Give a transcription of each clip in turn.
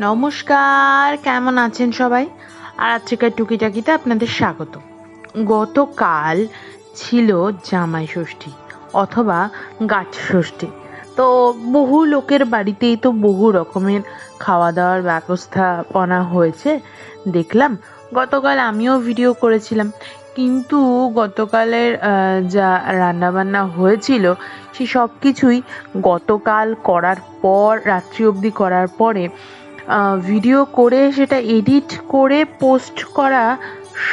নমস্কার, কেমন আছেন সবাই? আর আজকের টুকিটাকিতে আপনাদের স্বাগত। গতকাল ছিল জামাই ষষ্ঠী অথবা গাছ ষষ্ঠী। তো বহু লোকের বাড়িতেই তো বহু রকমের খাওয়া দাওয়ার ব্যবস্থাপনা হয়েছে, দেখলাম। গতকাল আমিও ভিডিও করেছিলাম। কিন্তু গতকালের যা রান্নাবান্না হয়েছিল, সে সব কিছুই গতকাল করার পর, রাত্রি অবধি করার পরে ভিডিও করে সেটা এডিট করে পোস্ট করা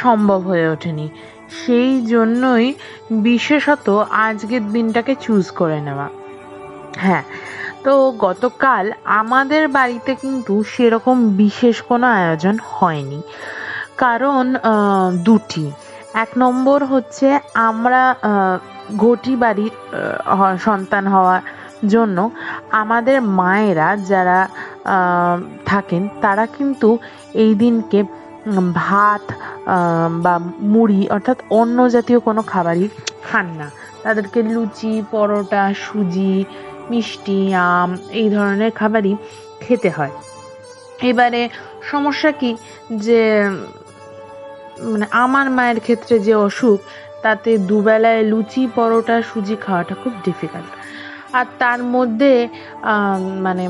সম্ভব হয়ে ওঠেনি। সেই জন্যই বিশেষত আজকের দিনটাকে চুজ করে নেওয়া। হ্যাঁ তো গতকাল আমাদের বাড়িতে কিন্তু সেরকম বিশেষ কোনো আয়োজন হয়নি। কারণ দুটি। এক নম্বর হচ্ছে আমরা ঘটি বাড়ির সন্তান হওয়ার জন্য আমাদের মায়েরা যারা থাকেন, তারা কিন্তু এই দিনকে ভাত বা মুড়ি, অর্থাৎ অন্য জাতীয় কোনো খাবারই খান না। তাদেরকে লুচি, পরোটা, সুজি, মিষ্টি, আম এই ধরনের খাবারই খেতে হয়। এবারে সমস্যা কি যে মানে আমার মায়ের ক্ষেত্রে যে অসুখ, তাতে দুবেলায় লুচি, পরোটা, সুজি খাওয়াটা খুব ডিফিকাল্ট আর তার মধ্যে মানে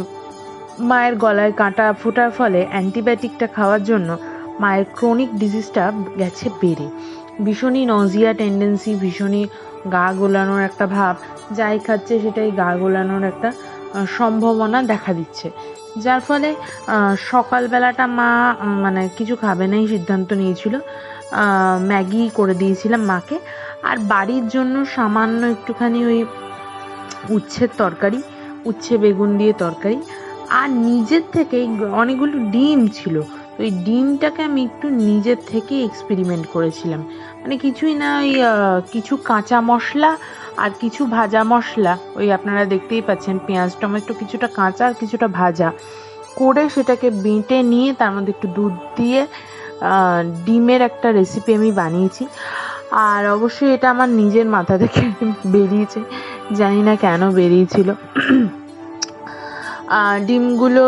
মায়ের গলায় কাঁটা ফোটার ফলে অ্যান্টিবায়োটিকটা খাওয়ার জন্য মায়ের ক্রনিক ডিজিজটা গেছে বেড়ে। ভীষণই নজিয়া টেন্ডেন্সি ভীষণই গা গোলানোর একটা ভাব, যাই খাচ্ছে সেটাই গা গোলানোর একটা সম্ভাবনা দেখা দিচ্ছে। যার ফলে সকালবেলাটা মা মানে কিছু খাবে নাই সিদ্ধান্ত নিয়েছিল। ম্যাগি করে দিয়েছিলাম মাকে। আর বাড়ির জন্য সামান্য একটুখানি ওই উচ্ছের তরকারি, উচ্ছে বেগুন দিয়ে তরকারি। আর নিজের থেকে অনেকগুলো ডিম ছিল। ওই ডিমটাকে আমি একটু নিজের থেকে এক্সপেরিমেন্ট করেছিলাম। মানে কিছুই না ওই কিছু কাঁচা মশলা আর কিছু ভাজা মশলা। ওই আপনারা দেখতেই পাচ্ছেন পেঁয়াজ, টমেটো কিছুটা কাঁচা আর কিছুটা ভাজা। করে সেটাকে বেঁটে নিয়ে তার মধ্যে একটু দুধ দিয়ে ডিমের একটা রেসিপি আমি বানিয়েছি। আর অবশ্যই এটা আমার নিজের মাথা থেকে বেরিয়েছে। জানি না কেন বেরিয়েছিল। ডিমগুলো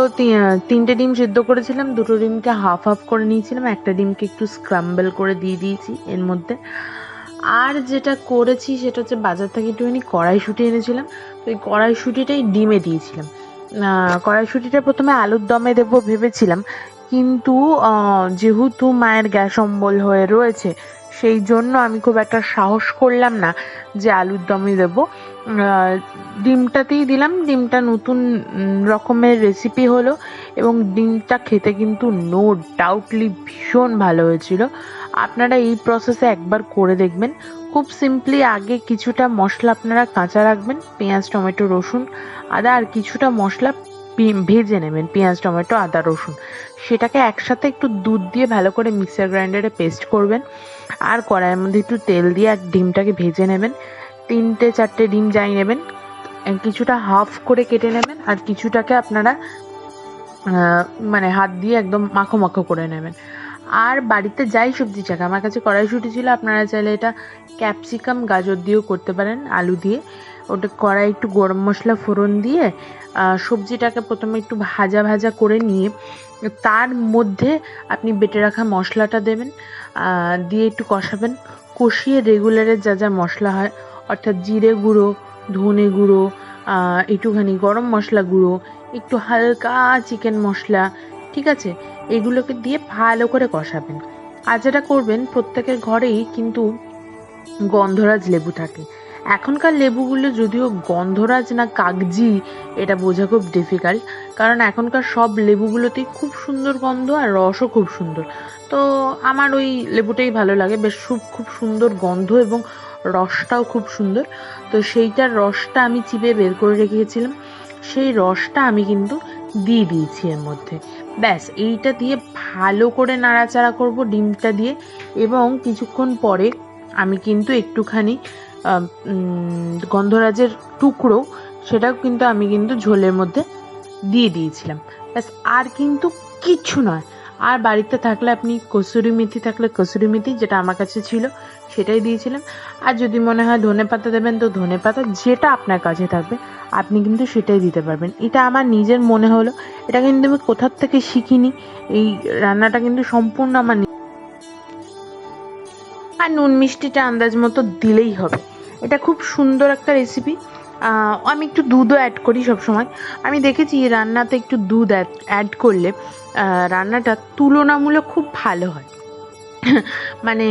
তিনটে ডিম সিদ্ধ করেছিলাম, দুটো ডিমকে হাফ হাফ করে নিয়েছিলাম, একটা ডিমকে একটু স্ক্রাম্বল করে দিয়ে দিয়েছি এর মধ্যে। আর যেটা করেছি সেটা হচ্ছে বাজার থেকে একটুখানি কড়াইশুঁটি এনেছিলাম, তো ওই কড়াইশুঁটিটাই ডিমে দিয়েছিলাম। কড়াইশুঁটিটা প্রথমে আলুর দমে দেবো ভেবেছিলাম, কিন্তু যেহেতু মায়ের গ্যাস অম্বল হয়ে রয়েছে সেই জন্য আমি খুব একটা সাহস করলাম না যে আলুর দমই দেবো। ডিমটাতেই দিলাম, ডিমটা নতুন রকমের রেসিপি হলো এবং ডিমটা খেতে কিন্তু নো ডাউটলি ভীষণ ভালো হয়েছিল। আপনারা এই প্রসেসে একবার করে দেখবেন। খুব সিম্পলি আগে কিছুটা মশলা আপনারা কাঁচা রাখবেন, পেঁয়াজ, টমেটো, রসুন, আদা আর কিছুটা মশলা ভেজে নেবেন, পেঁয়াজ, টমেটো, আদা, রসুন। সেটাকে একসাথে একটু দুধ দিয়ে ভালো করে মিক্সার গ্রাইন্ডারে পেস্ট করবেন। আর কড়াইয়ের মধ্যে একটু তেল দিয়ে এক ডিমটাকে ভেজে নেবেন। তিনটে, চারটে ডিম যাই নেবেন কিছুটা হাফ করে কেটে নেবেন আর কিছুটাকে আপনারা মানে হাত দিয়ে একদম মাখো মাখো করে নেবেন। আর বাড়িতে যাই সবজি চাকা, আমার কাছে কড়াইশুঁটি ছিল, আপনারা চাইলে এটা ক্যাপসিকাম, গাজর দিয়েও করতে পারেন, আলু দিয়ে। ওটা কড়াই একটু গরম মশলা ফোড়ন দিয়ে সবজিটাকে প্রথমে একটু ভাজা ভাজা করে নিয়ে, তার মধ্যে আপনি বেটে রাখা মশলাটা দেবেন দিয়ে একটু কষাবেন। কষিয়ে রেগুলারের যা যা মশলা হয়, অর্থাৎ জিরে গুঁড়ো, ধনে গুঁড়ো একটুখানি গরম মশলা গুঁড়ো, একটু হালকা চিকেন মশলা, ঠিক আছে? এগুলোকে দিয়ে ভালো করে কষাবেন। আর যেটা করবেন, প্রত্যেকের ঘরেই কিন্তু গন্ধরাজ লেবু থাকে। এখনকার লেবুগুলো যদিও গন্ধরাজ না কাগজি, এটা বোঝা খুব ডিফিকাল্ট কারণ এখনকার সব লেবুগুলোতেই খুব সুন্দর গন্ধ আর রসও খুব সুন্দর। তো আমার ওই লেবুটাই ভালো লাগে, বেশ খুব সুন্দর গন্ধ এবং রসটাও খুব সুন্দর। তো সেইটার রসটা আমি চিপে বের করে রেখেছিলাম, সেই রসটা আমি কিন্তু দিয়ে দিয়েছি এর মধ্যে। ব্যাস, এইটা দিয়ে ভালো করে নাড়াচাড়া করব ডিমটা দিয়ে এবং কিছুক্ষণ পরে আমি কিন্তু একটুখানি গন্ধরাজের টুকরো, সেটাও কিন্তু আমি কিন্তু ঝোলের মধ্যে দিয়ে দিয়েছিলাম। ব্যাস, আর কিন্তু কিচ্ছু নয়। আর বাড়িতে থাকলে আপনি কসুরি মেথি থাকলে কসুরি মেথি, যেটা আমার কাছে ছিল, সেটাই দিয়েছিলাম। আর যদি মনে হয় ধনে পাতা দেবেন, তো ধনে পাতা যেটা আপনার কাছে থাকবে, আপনি কিন্তু সেটাই দিতে পারবেন। এটা আমার নিজের মনে হলো। এটা কিন্তু আমি কোথার থেকে শিখিনি। এই রান্নাটা কিন্তু সম্পূর্ণ আমার আর নুন মিষ্টিটা আন্দাজ মতো দিলেই হবে। এটা খুব সুন্দর একটা রেসিপি আমি একটু দুধও অ্যাড করি সবসময়। আমি দেখেছি রান্নাতে একটু দুধ অ্যাড করলে রান্নাটা তুলনামূলক খুব ভালো হয়। মানে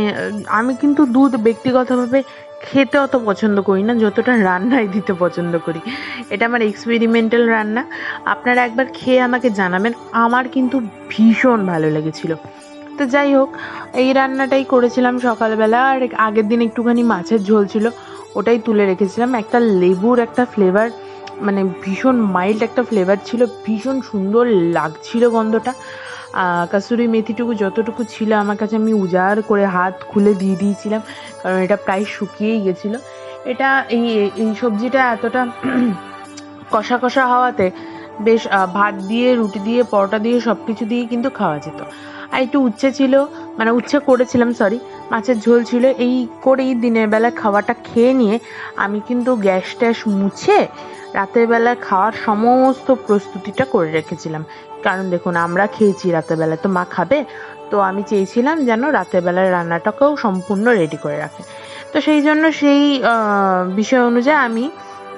আমি কিন্তু দুধ ব্যক্তিগতভাবে খেতে অত পছন্দ করি না, যতটা রান্নায় দিতে পছন্দ করি। এটা আমার এক্সপেরিমেন্টাল রান্না। আপনারা একবার খেয়ে আমাকে জানাবেন। আমার কিন্তু ভীষণ ভালো লেগেছিল। তো যাই হোক, এই রান্নাটাই করেছিলাম সকালবেলা, আর আগের দিন একটুখানি মাছের ঝোল ছিল। ওটাই তুলে রেখেছিলাম। একটা লেবুর একটা ফ্লেভার মানে ভীষণ মাইল্ড একটা ফ্লেভার ছিল, ভীষণ সুন্দর লাগছিল গন্ধটা। কাসুরি মেথিটুকু যতটুকু ছিল আমার কাছে আমি উজাড় করে হাত খুলে দিয়ে দিয়েছিলাম, কারণ এটা প্রায় শুকিয়েই গেছিল। এটা এই এই সবজিটা এতটা কষা কষা হওয়াতে বেশ ভাত দিয়ে, রুটি দিয়ে, পরোটা দিয়ে সব কিছু দিয়ে কিন্তু খাওয়া যেত। আর একটু উচ্ছে ছিল মানে উচ্ছে করেছিলাম সরি মাছের ঝোল ছিল, এই করেই দিনের বেলা খাওয়াটা খেয়ে নিয়ে আমি কিন্তু গ্যাস ট্যাস মুছে রাতের বেলা খাওয়ার সমস্ত প্রস্তুতিটা করে রেখেছিলাম। কারণ দেখুন, আমরা খেয়েছি রাতের বেলা, তো মা খাবে, তো আমি চেয়েছিলাম যেন রাতের বেলার রান্নাটাকেও সম্পূর্ণ রেডি করে রাখে। তো সেই জন্য সেই বিষয় অনুযায়ী আমি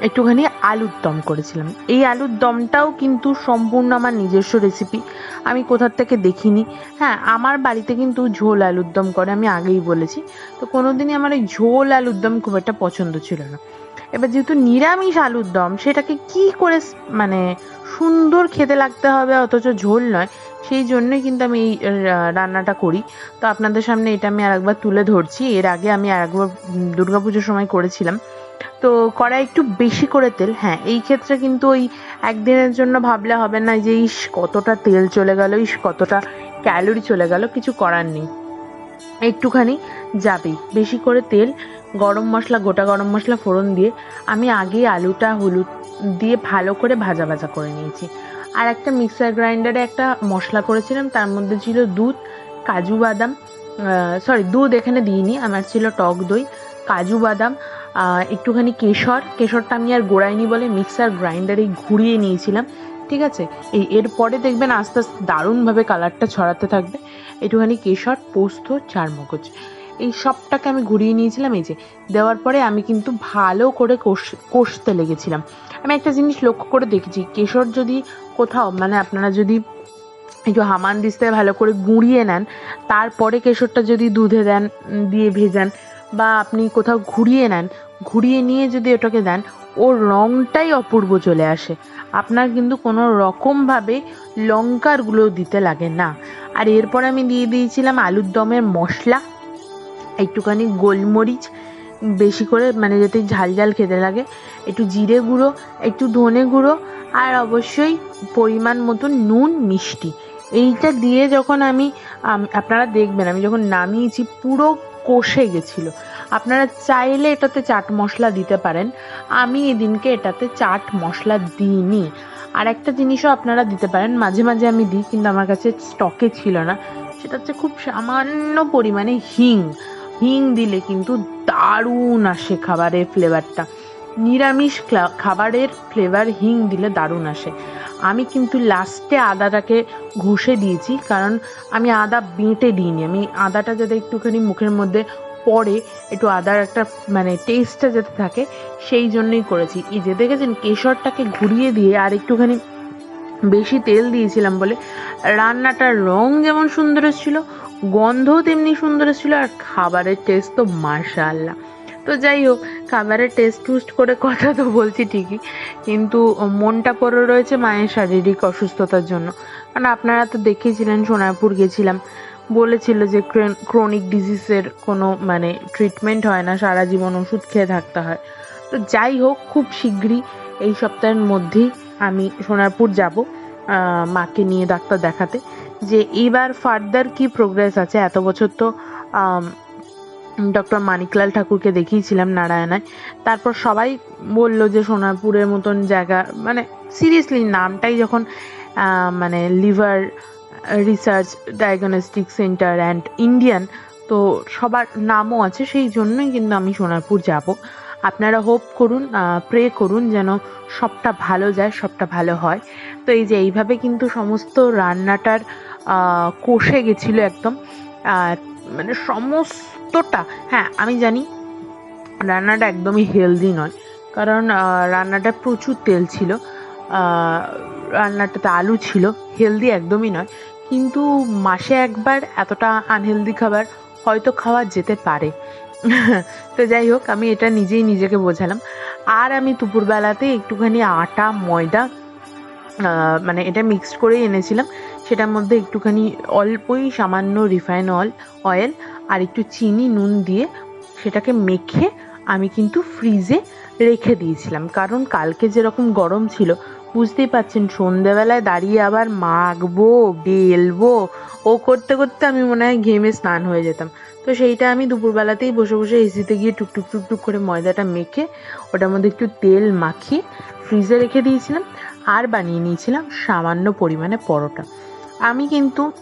একটুখানি আলুর দম করেছিলাম। এই আলুর দমটাও কিন্তু সম্পূর্ণ আমার নিজস্ব রেসিপি আমি কোথার থেকে দেখিনি। হ্যাঁ আমার বাড়িতে কিন্তু ঝোল আলুর দম করে আমি আগেই বলেছি। তো কোনোদিনই আমার এই ঝোল আলুর দম খুব একটা পছন্দ ছিল না। এবার যেহেতু নিরামিষ আলুর দম সেটাকে কি করে মানে সুন্দর খেতে লাগতে হবে অথচ ঝোল নয় সেই জন্যই কিন্তু আমি এই রান্নাটা করি। তো আপনাদের সামনে এটা আমি আরেকবার তুলে ধরছি। এর আগে আমি আরেকবার উম, দুর্গাপুজোর সময় করেছিলাম। তো কড়াই একটু বেশি করে তেল হ্যাঁ এই ক্ষেত্রে কিন্তু ওই একদিনের জন্য ভাবলে হবে না যে ইস, কতটা তেল চলে গেল, ইস, কতটা ক্যালোরি চলে গেল, কিছু করার নেই। একটুখানি যাবেই বেশি করে তেল, গরম মশলা, গোটা গরম মশলা ফোড়ন দিয়ে আমি আগে আলুটা, হলুদ দিয়ে ভালো করে ভাজা ভাজা করে নিয়েছি। আর একটা মিক্সার গ্রাইন্ডারে একটা মশলা করেছিলাম, তার মধ্যে ছিল দুধ, কাজু বাদাম সরি দুধ এখানে দিইনি, আমার ছিল টক দই, কাজু বাদাম একটুখানি কেশর। কেশরটা আমি আর গোড়াইনি বলে মিক্সার গ্রাইন্ডারে ঘুরিয়ে নিয়েছিলাম, ঠিক আছে? এই এরপরে দেখবেন আস্তে আস্তে দারুণভাবে কালারটা ছড়াতে থাকবে। একটুখানি কেশর, পোস্ত, চারমগজ। এই সবটাকে আমি ঘুরিয়ে নিয়েছিলাম, এই যে দেওয়ার পরে আমি কিন্তু ভালো করে কষ, কষতে লেগেছিলাম। আমি একটা জিনিস লক্ষ্য করে দেখেছি, কেশর যদি কোথাও মানে আপনারা যদি একটু হামান দিস্তায় ভালো করে গুঁড়িয়ে নেন, তারপরে কেশরটা যদি দুধে দেন, দিয়ে ভেজান, বা আপনি কোথাও ঘুরিয়ে নেন ঘুরিয়ে নিয়ে যদি ওটাকে দেন, ওর রঙটাই অপূর্ব চলে আসে। আপনার কিন্তু কোনো রকমভাবে লঙ্কারগুলো দিতে লাগে না। আর এরপর আমি দিয়ে দিয়েছিলাম আলুর দমের মশলা, একটুখানি গোলমরিচ, বেশি করে মানে যাতে ঝাল ঝাল খেতে লাগে, একটু জিরে গুঁড়ো, একটু ধনে গুঁড়ো, আর অবশ্যই পরিমাণ মতো নুন, মিষ্টি। এইটা দিয়ে যখন আমি, আপনারা দেখবেন, আমি যখন নামিয়েছি, পুরো কষে গেছিল। আপনারা চাইলে এটাতে চাট মশলা দিতে পারেন। আমি এদিনকে এটাতে চাট মশলা দিইনি। আর একটা জিনিসও আপনারা দিতে পারেন। মাঝে মাঝে আমি দিই, কিন্তু আমার কাছে স্টকে ছিল না। সেটা হচ্ছে খুব সামান্য পরিমাণে হিং। হিং দিলে কিন্তু দারুণ আসে খাবারের ফ্লেভারটা। নিরামিষ খাবারের ফ্লেভার হিং দিলে দারুণ আসে। আমি কিন্তু লাস্টে আদাটাকে ঘষে দিয়েছি, কারণ আমি আদা বেঁটে দিইনি। আমি আদাটা যাতে একটুখানি মুখের মধ্যে পড়ে একটু আদার একটা মানে টেস্টটা যাতে থাকে, সেই জন্যই করেছি। এই যে দেখেছেন কেশরটাকে ঘুরিয়ে দিয়ে আর একটুখানি বেশি তেল দিয়েছিলাম বলে, রান্নাটার রং যেমন সুন্দর এসেছিল, গন্ধও তেমনি সুন্দর এসেছিল, আর খাবারের টেস্ট তো মার্শাল্লাহ তো যাই হোক, খাবারের টেস্ট টুস্ট করে কথা তো বলছি ঠিকই, কিন্তু মনটা পড়ে রয়েছে মায়ের শারীরিক অসুস্থতার জন্য। কারণ আপনারা তো দেখেছিলেন, সোনারপুর গেছিলাম বলেছিল যে ক্রনিক ডিজিজের কোনো মানে ট্রিটমেন্ট হয় না, সারা জীবন ওষুধ খেয়ে থাকতে হয়। তো যাই হোক, খুব শীঘ্রই এই সপ্তাহের মধ্যেই আমি সোনারপুর যাব মাকে নিয়ে ডাক্তার দেখাতে। যে এবার ফার্দার কি প্রোগ্রেস আছে? এত বছর তো ডক্টর মানিকলাল ঠাকুরকে দেখিয়েছিলাম নারায়ণায়। তারপর সবাই বলল যে সোনারপুরের মতন জায়গা মানে সিরিয়াসলি নামটাই যখন মানে liver research diagnostic centre and Indian তো সবার নামও আছে, সেই জন্যই কিন্তু আমি সোনারপুর যাব। আপনারা হোপ করুন প্রে করুন যেন সবটা ভালো যায়, সবটা ভালো হয়। তো এই যে এইভাবে কিন্তু সমস্ত রান্নাটার কষে গেছিল একদম। মানে সমস্তটা হ্যাঁ আমি জানি রান্নাটা একদমই হেলদি নয়। কারণ রান্নাটা প্রচুর তেল ছিল। রান্নাটাতে আলু ছিল হেলদি একদমই নয়। কিন্তু মাসে একবার এতটা আনহেলদি খাবার হয়তো খাওয়া যেতে পারে। তো যাই হোক, আমি এটা নিজেই নিজেকে বোঝালাম। আর আমি দুপুরবেলাতে একটুখানি আটা, ময়দা মানে এটা মিক্সড করেই এনেছিলাম। সেটার মধ্যে একটুখানি অল্পই সামান্য রিফাইন অয়েল অয়েল আর একটু চিনি, নুন দিয়ে সেটাকে মেখে আমি কিন্তু ফ্রিজে রেখে দিয়েছিলাম। কারণ কালকে যেরকম গরম ছিল, বুঝতেই পারছেন, সন্ধেবেলায় দাঁড়িয়ে আবার মাখবো, বেলবো, ও করতে করতে আমি মনে হয় ঘেমে স্নান হয়ে যেতাম। তো সেইটা আমি দুপুরবেলাতেই বসে বসে এসিতে গিয়ে টুকটুক টুকটুক করে ময়দাটা মেখে, ওটার মধ্যে একটু তেল মাখিয়ে ফ্রিজে রেখে দিয়েছিলাম। আর বানিয়ে নিয়েছিলাম সামান্য পরিমাণে পরোটা। আমি কিন্তু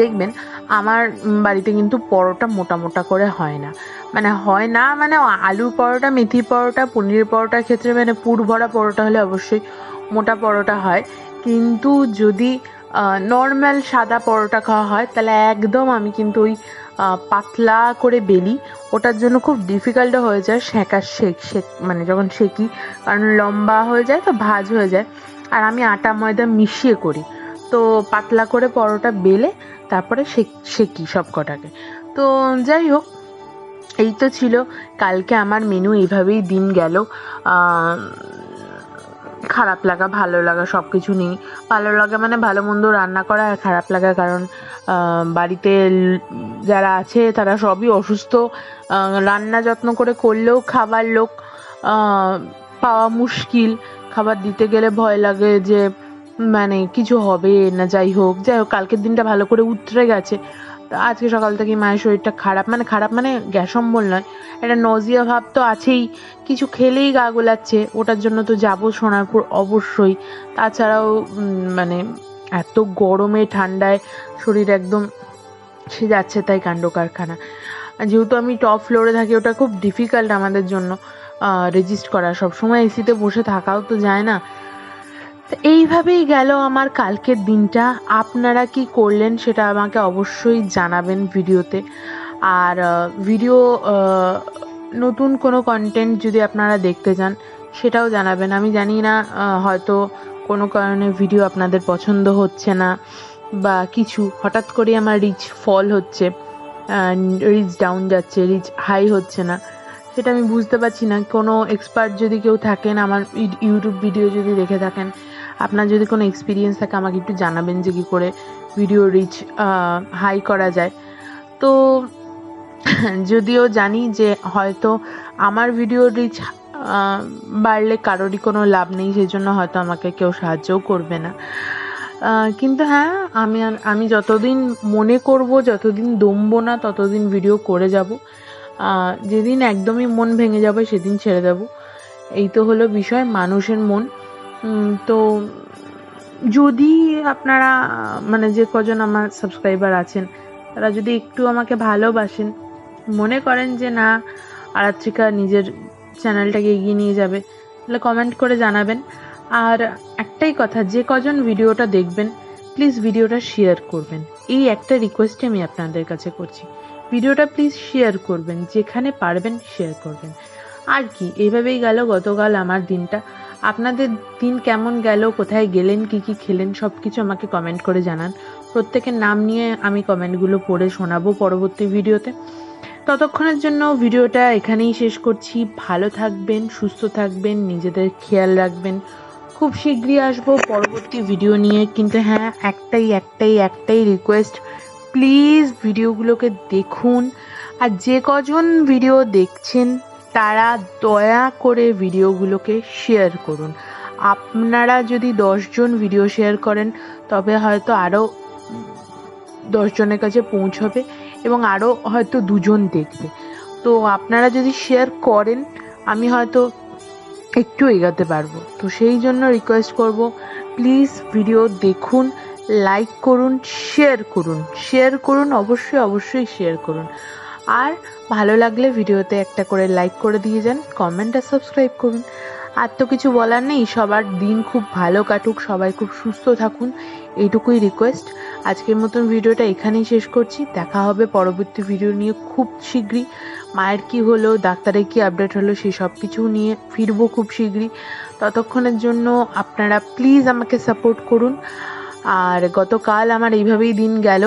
দেখবেন, আমার বাড়িতে কিন্তু পরোটা মোটা মোটা করে হয় না। মানে হয় না মানে আলুর পরোটা মেথি পরোটা পনির পরোটার ক্ষেত্রে মানে পুর ভরা পরোটা হলে অবশ্যই মোটা পরোটা হয়। কিন্তু যদি নর্মাল সাদা পরোটা খাওয়া হয়, তাহলে একদম আমি কিন্তু ওই পাতলা করে বেলি, ওটার জন্য খুব ডিফিকাল্ট হয়ে যায় সেঁকার শেক শেক মানে যখন সেকি কারণ লম্বা হয়ে যায় তো ভাজ হয়ে যায়। আর আমি আটা ময়দা মিশিয়ে করি। তো পাতলা করে পরোটা বেলে তারপরে সেক- সব কটাকে তো যাই হোক, এই তো ছিল। কালকে আমার মেনু এইভাবেই দিন গেল। খারাপ লাগা, ভালো লাগা সব কিছু নেই। ভালো লাগা মানে ভালো মন্দ রান্না করা আর খারাপ লাগা কারণ বাড়িতে যারা আছে তারা সবই অসুস্থ। রান্না যত্ন করে করলেও খাবার লোক পাওয়া মুশকিল। খাবার দিতে গেলে ভয় লাগে যে মানে কিছু হবে না, যাই হোক। যাই হোক, কালকের দিনটা ভালো করে উতরে গেছে। আজকে সকাল থেকে মায়ের শরীরটা খারাপ। মানে খারাপ মানে গ্যাস অম্বল নয়, একটা নজিয়া ভাব তো আছেই। কিছু খেলেই গা গোলাচ্ছে, ওটার জন্য তো যাব সোনারপুর অবশ্যই। তাছাড়াও মানে এত গরমে ঠান্ডায় শরীর একদম সে যাচ্ছে তাই কাণ্ড কারখানা। যেহেতু আমি টপ ফ্লোরে থাকি, ওটা খুব ডিফিকাল্ট আমাদের জন্য রেজিস্ট করা। সবসময় এসিতে বসে থাকাও তো যায় না। তো এইভাবেই গেল আমার কালকের দিনটা। আপনারা কি করলেন সেটা আমাকে অবশ্যই জানাবেন ভিডিওতে। আর ভিডিও নতুন কোনো কন্টেন্ট যদি আপনারা দেখতে চান, সেটাও জানাবেন। আমি জানি না হয়তো কোনো কারণে ভিডিও আপনাদের পছন্দ হচ্ছে না বা কিছু। হঠাৎ করে আমার রিচ ফল হচ্ছে রিচ ডাউন যাচ্ছে রিচ হাই হচ্ছে না। সেটা আমি বুঝতে পারছি না। কোনো এক্সপার্ট যদি কেউ থাকেন, আমার ইউটিউব ভিডিও যদি দেখে থাকেন আপনার যদি কোনো এক্সপিরিয়েন্স থাকে, আমাকে একটু জানাবেন যে কী করে ভিডিও রিচ হাই করা যায়। তো যদিও জানি যে হয়তো আমার ভিডিও রিচ বাড়লে কারোরই কোনো লাভ নেই সেই জন্য হয়তো আমাকে কেউ সাহায্যও করবে না। কিন্তু হ্যাঁ আমি আমি যতদিন মনে করব, যতদিন দমবো না, ততদিন ভিডিও করে যাব। যেদিন একদমই মন ভেঙে যাবে, সেদিন ছেড়ে দেব। এই তো হলো বিষয়, মানুষের মন। তো যদি আপনারা মানে যে কজন আমার সাবস্ক্রাইবার আছেন, তারা যদি একটু আমাকে ভালোবাসেন, মনে করেন যে না, আরাত্রিকা নিজের চ্যানেলটাকে এগিয়ে নিয়ে যাবে, তাহলে কমেন্ট করে জানাবেন। আর একটাই কথা, যে কজন ভিডিওটা দেখবেন প্লিজ ভিডিওটা শেয়ার করবেন। এই একটা রিকোয়েস্টই আমি আপনাদের কাছে করছি। ভিডিওটা প্লিজ শেয়ার করবেন, যেখানে পারবেন শেয়ার করবেন। আর কি এইভাবেই গেল গতকাল আমার দিনটা। আপনাদের দিন কেমন গেল? কোথায় গেলেন? কি কি খেলেন? সব কিছু আমাকে কমেন্ট করে জানান। প্রত্যেকের নাম নিয়ে আমি কমেন্টগুলো পড়ে শোনাবো পরবর্তী ভিডিওতে। ততক্ষণের জন্য ভিডিওটা এখানেই শেষ করছি। ভালো থাকবেন, সুস্থ থাকবেন, নিজেদের খেয়াল রাখবেন। খুব শীঘ্রই আসব পরবর্তী ভিডিও নিয়ে। কিন্তু হ্যাঁ একটাই একটাই একটাই রিকোয়েস্ট প্লিজ ভিডিওগুলোকে দেখুন। আর যে কজন ভিডিও দেখছেন তারা দয়া করে ভিডিওগুলোকে শেয়ার করুন। আপনারা যদি দশজন ভিডিও শেয়ার করেন, তবে হয়তো আরও দশজনের কাছে পৌঁছবে এবং আরও হয়তো দুজন দেখবে। তো আপনারা যদি শেয়ার করেন, আমি হয়তো একটু এগাতে পারব। তো সেই জন্য রিকোয়েস্ট করব প্লিজ ভিডিও দেখুন লাইক করুন শেয়ার করুন। শেয়ার করুন, অবশ্যই অবশ্যই শেয়ার করুন। আর ভালো লাগলে ভিডিওতে একটা করে লাইক করে দিয়ে যান কমেন্ট আর সাবস্ক্রাইব করুন। আর তো কিছু বলার নেই, সবার দিন খুব ভালো কাটুক, সবাই খুব সুস্থ থাকুন, এইটুকুই রিকোয়েস্ট আজকের মতন ভিডিওটা এখানেই শেষ করছি, দেখা হবে পরবর্তী ভিডিও নিয়ে খুব শীঘ্রই। মায়ের কি হলো, ডাক্তারের কি আপডেট হলো সেই সব কিছু নিয়ে ফিরবো খুব শীঘ্রই। ততক্ষণের জন্য আপনারা প্লিজ আমাকে সাপোর্ট করুন। আর গতকাল আমার এইভাবেই দিন গেল।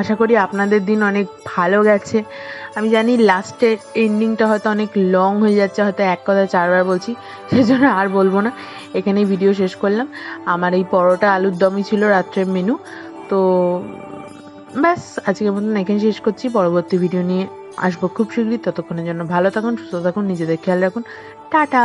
আশা করি আপনাদের দিন অনেক ভালো গেছে। আমি জানি লাস্টের এন্ডিংটা হয়তো অনেক লং হয়ে যাচ্ছে, হয়তো এক কথা চারবার বলছি সেই জন্য আর বলব না। এখানেই ভিডিও শেষ করলাম। আমার এই পরোটা আলুর দমই ছিল রাত্রের মেনু তো ব্যাস, আজকের মতন এখানে শেষ করছি। পরবর্তী ভিডিও নিয়ে আসব খুব শীঘ্রই। ততক্ষণের জন্য ভালো থাকুন, সুস্থ থাকুন, নিজেদের খেয়াল রাখুন। টাটা!